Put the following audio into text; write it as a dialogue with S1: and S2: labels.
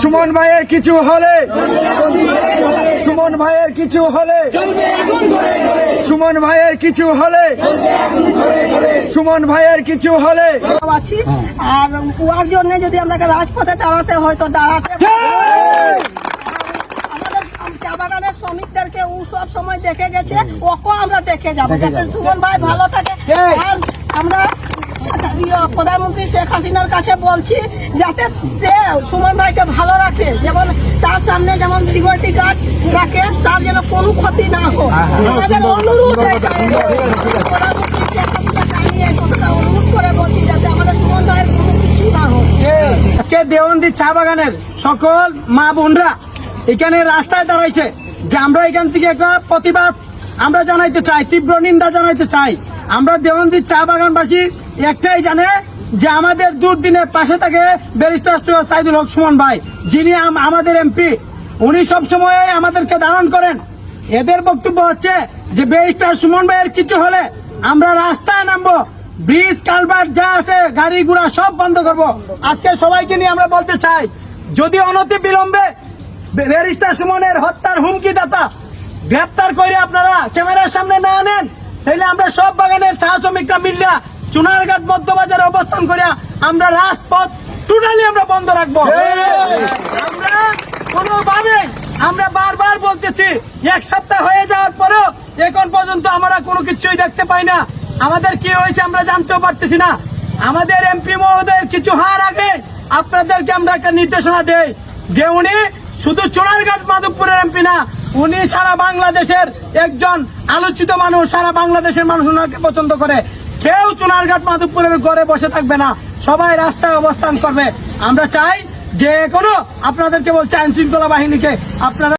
S1: সুমন ভাইয়ের কিছু হলে সুমন ভাইয়ের কিছু হলে সুমন ভাইয়ের কিছু হলে সুমন ভাইয়ের কিছু হলে।
S2: আছি। আর উয়ার জন্য যদি আপনাকে রাজপথে দাঁড়াতে হয় তো দাঁড়াতে চা বাগানের শ্রমিকদেরকে ও সব সময় দেখে গেছে ওকেও আমরা দেখে যাব। যাতে সুমন ভাই ভালো থাকে। আর আমরা প্রধানমন্ত্রী শেখ হাসিনার কাছে বলছি যাতে সে সুমন ভাইকে ভালো রাখে যেমন তার সামনে যেমন সিকিউরিটি গার্ড রাখে তার যেন কোনো ক্ষতি না হোক। আমাদের অনুরোধ প্রধানমন্ত্রী শেখ হাসিনাকে আমি এই কথাটা অনুরোধ করে বলছি যাতে আমাদের সুমন ভাইয়ের কোনো কিছু না হয়
S3: আজকে দেওয়ান্দি চা বাগানের সকল মা বোনরা এখানে রাস্তায় দাঁড়াইছে যে আমরা এখান থেকে একটা প্রতিবাদ আমরা জানাইতে চাই তীব্র নিন্দা জানাইতে চাই। আমরা দেওয়ান্দি চা বাগানবাসী একটাই জানে যে আমাদের দুর্দিনের পাশে থাকে ব্যারিস্টার সৈয়দ সাইদুল হক সুমন ভাই, যিনি আমাদের এমপি। উনি সবসময় আমাদেরকে ধারণ করেন। এদের বক্তব্য হচ্ছে যে ব্যারিস্টার সুমন ভাইয়ের কিছু হলে আমরা রাস্তায় নামবো, ব্রিজ, কালভার্ট যা আছে, গাড়ি ঘোড়া সব বন্ধ করব। আজকে সবাইকে নিয়ে আমরা বলতে চাই, যদি অনতি বিলম্বে ব্যারিস্টার সুমনের হত্যার হুমকি দাতা গ্রেপ্তার করে আপনারা ক্যামেরার সামনে না আনেন, তাহলে আমরা সব বাগানের চা শ্রমিকরা মিলিয়া চুনারঘাট মধ্যবাজারে অবস্থান করিয়া আমরা রাজপথ টোটালি আমরা বন্ধ রাখব। আমরা কোনোভাবে আমরা বারবার বলতেছি, এক সপ্তাহ হয়ে যাওয়ার পরেও এখন পর্যন্ত আমরা কোনো কিছুই দেখতে পাই না। আমাদের কি হয়েছে আমরা জানতেও পারতেছি না। আমাদের এমপি মহোদয়ের কিছু হওয়ার আগে আপনাদেরকে আমরা একটা নির্দেশনা দেই যে উনি শুধু চোনারঘাট মাধবপুরের এমপি না, উনি সারা বাংলাদেশের একজন আলোচিত মানুষ, সারা বাংলাদেশের মানুষ ওনাকে পছন্দ করে। কেউ চুনারঘাট মাধবপুরের ঘরে বসে থাকবে না। সবাই রাস্তায় অবস্থান করবে। আমরা চাই যে কোনো আপনাদেরকে বলছে আইন শৃঙ্খলা বাহিনীকে আপনারা